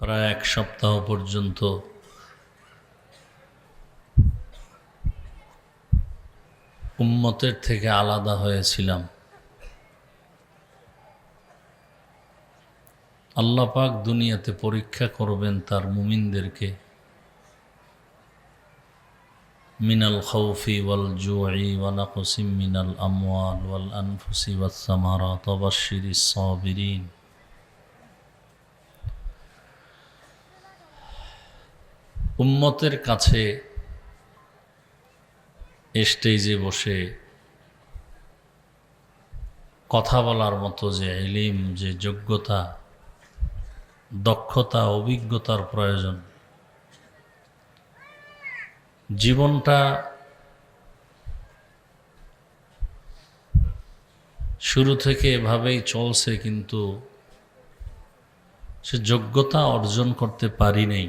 প্রায় এক সপ্তাহ পর্যন্ত। উম্মতের থেকে আলাদা হয়েছিলাম। আল্লাহ পাক দুনিয়াতে পরীক্ষা করবেন তার মুমিনদেরকে। মিনাল খৌফি ওয়াল জুই ওয়ালাকুসিম মিনাল আমওয়াল ওয়াল আনফুসি ওয়াসসামারাত ওয়াবাশশিরিস সাবিরিন। উম্মতের কাছে স্টেজে বসে কথা বলার মতো যে এলিম যে যোগ্যতা, দক্ষতা, অভিজ্ঞতার প্রয়োজন। জীবনটা শুরু থেকে এভাবেই চলছে, কিন্তু সে যোগ্যতা অর্জন করতে পারি নাই।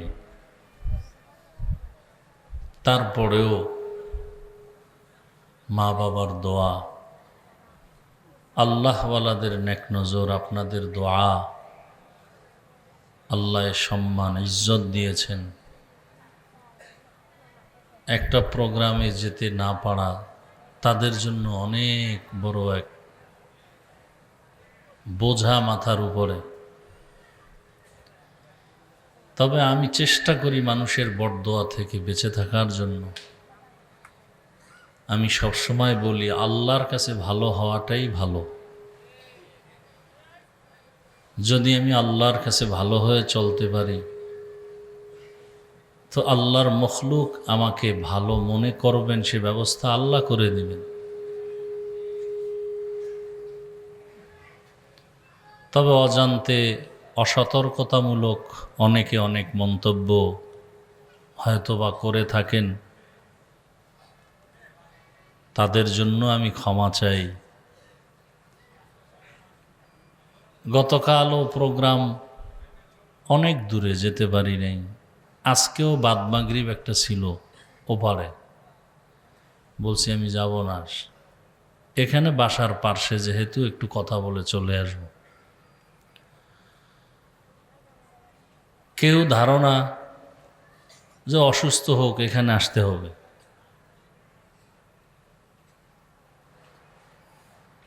তারপরেও মা বাবার দোয়া, আল্লাহওয়ালাদের নেক নজর, আপনাদের দোয়া, আল্লাহ সম্মান, ইজ্জত দিয়েছেন। একটা প্রোগ্রামে যেতে না পারা তাদের জন্য অনেক বড় এক বোঝা মাথার উপরে। তবে আমি চেষ্টা করি মানুষের বরদোয়া থেকে বেঁচে থাকার জন্য। আমি সবসময় বলি, আল্লাহর কাছে ভালো হওয়াটাই ভালো। যদি আমি আল্লাহর কাছে ভালো হয়ে চলতে পারি, তো আল্লাহর মখলুক আমাকে ভালো মনে করবেন, সে ব্যবস্থা আল্লাহ করে দিবেন। তবে অজান্তে অসতর্কতামূলক অনেকে অনেক মন্তব্য হয়তোবা করে থাকেন। তাদের জন্য আমি ক্ষমা চাই। গতকালও প্রোগ্রাম অনেক দূরে যেতে পারি নাই। আজকেও বাদমাগরিব একটা ছিল ওপারে। বলছি, আমি যাব না। এখানে বাসার পার্শ্বে যেহেতু একটু কথা বলে চলে আসব। কেউ ধারণা যে অসুস্থ হোক, এখানে আসতে হবে।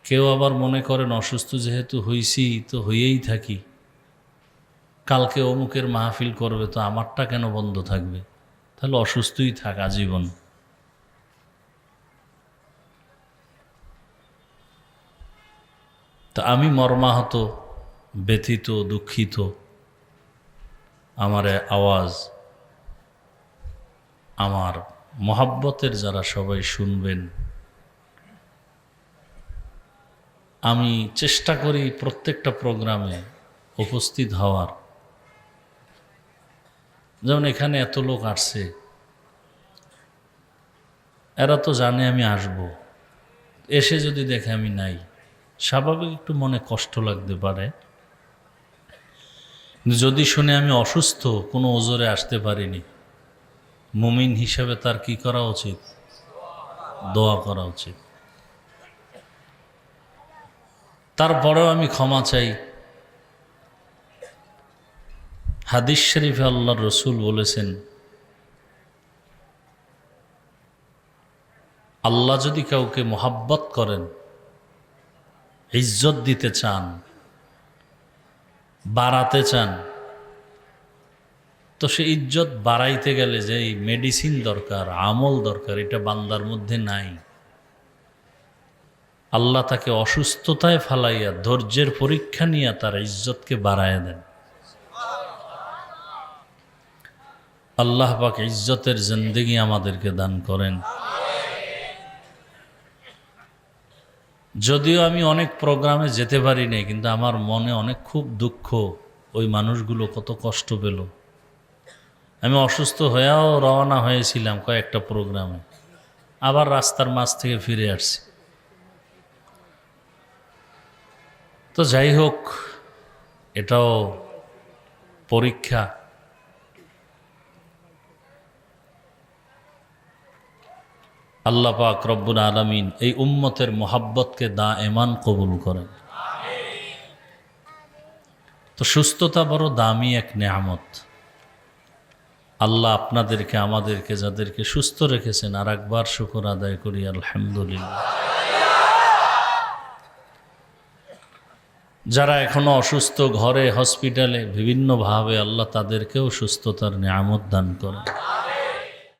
কেউ আবার মনে করেন, অসুস্থ যেহেতু হইছি, তো হইয়েই থাকি। কালকে অমুকের মাহফিল করবে, তো আমারটা কেন বন্ধ থাকবে? তাহলে অসুস্থই থাক আজীবন। তা আমি মর্মাহত, ব্যথিত, দুঃখিত আমার আওয়াজ, আমার মহাব্বতের যারা সবাই শুনবেন, আমি চেষ্টা করি প্রত্যেকটা প্রোগ্রামে উপস্থিত হওয়ার। যেমন এখানে এত লোক আসছে, এরা তো জানে আমি আসব, এসে যদি দেখে আমি নাই, স্বাভাবিক একটু মনে কষ্ট লাগতে পারে। যদি শুনে আমি অসুস্থ, কোনো ওজোরে আসতে পারিনি। মুমিন হিসাবে তার কি করা উচিত? দোয়া করা উচিত। তারপরেও আমি ক্ষমা চাই। হাদিস শরীফে আল্লাহ রসুল বলেছেন, আল্লাহ যদি কাউকে মোহাব্বত করেন, ইজ্জত দিতে চান বাড়াতে চান। তো সে ইজ্জত বাড়াইতে গেলে যে মেডিসিন দরকার, আমল দরকার, এটা বান্দার মধ্যে নাই। আল্লাহ তাকে অসুস্থতায় ফালাইয়া, ধৈর্যের পরীক্ষা নিয়ে তার ইজ্জতকে বাড়ায় দেন। আল্লাহ পাক ইজ্জতের জিন্দগি আমাদেরকে দান করেন। যদিও আমি অনেক প্রোগ্রামে যেতে পারি নাই, কিন্তু আমার মনে অনেক খুব দুঃখ ওই মানুষগুলো কত কষ্ট পেল। আমি অসুস্থ হয়েও রওনা হয়েছিলাম কয়েকটা প্রোগ্রামে। আবার রাস্তার মাঝ থেকে ফিরে আসছি। তো যাই হোক, এটাও পরীক্ষা। আল্লাহ পাক রব্বুল আলমিন এই উম্মতের মোহাব্বতকে দা এমান কবুল করেন। তো সুস্থতা বড় দামি এক নেয়ামত। আল্লাহ আপনাদেরকে, আমাদেরকে, যাদেরকে সুস্থ রেখেছেন আর একবার শুকর আদায় করি, আলহামদুলিল্লাহ। যারা এখনও অসুস্থ ঘরে, হসপিটালে, বিভিন্নভাবে আল্লাহ তাদেরকেও সুস্থতার নিয়ামত দান করেন।